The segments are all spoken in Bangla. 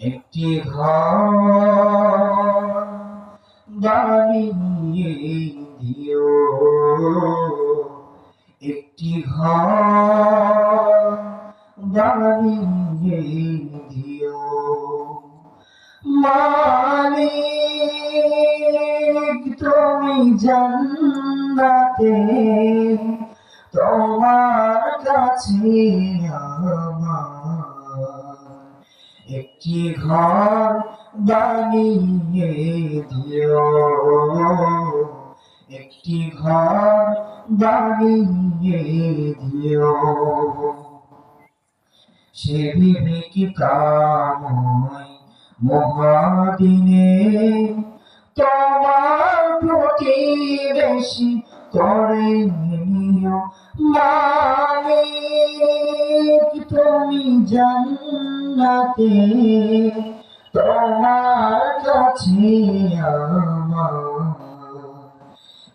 একটি ঘর বানিয়ে দিও। একটি ঘর বানিয়ে দিও মালিক তুমি জান্নাতে তোমার কাছে একটি ঘর বানিয়ে দিও একটি ঘর বানিয়ে দিও। সে ভেবে কি কাময় মহাদিনে তোমার প্রতিবেশী করে নিও। মালিক, তুমি জান্নাতে তোমার কাছে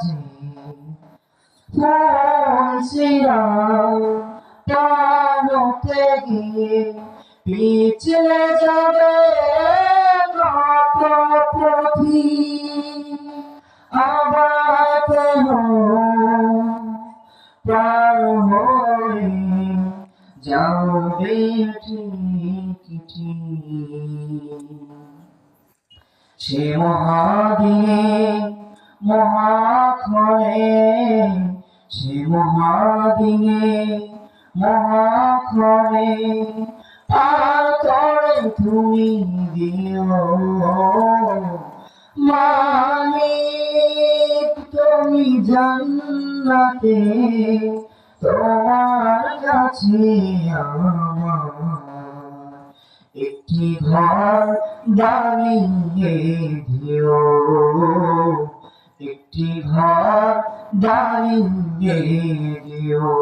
যে ফুলছিলাম টানতে পিছলে যাবে পথি কেন প্রাণ হয়ে যাবে ঠিকটি সে মহাদিনে মহাক্ষণে সে মহাদিনে মহাক্ষণে পার করে তুমি দিও মালিক, তুমি জান্নাতে, তোমার কাছে একটি ঘর বানিয়ে দিও। একটি ঘর বানিয়ে দিও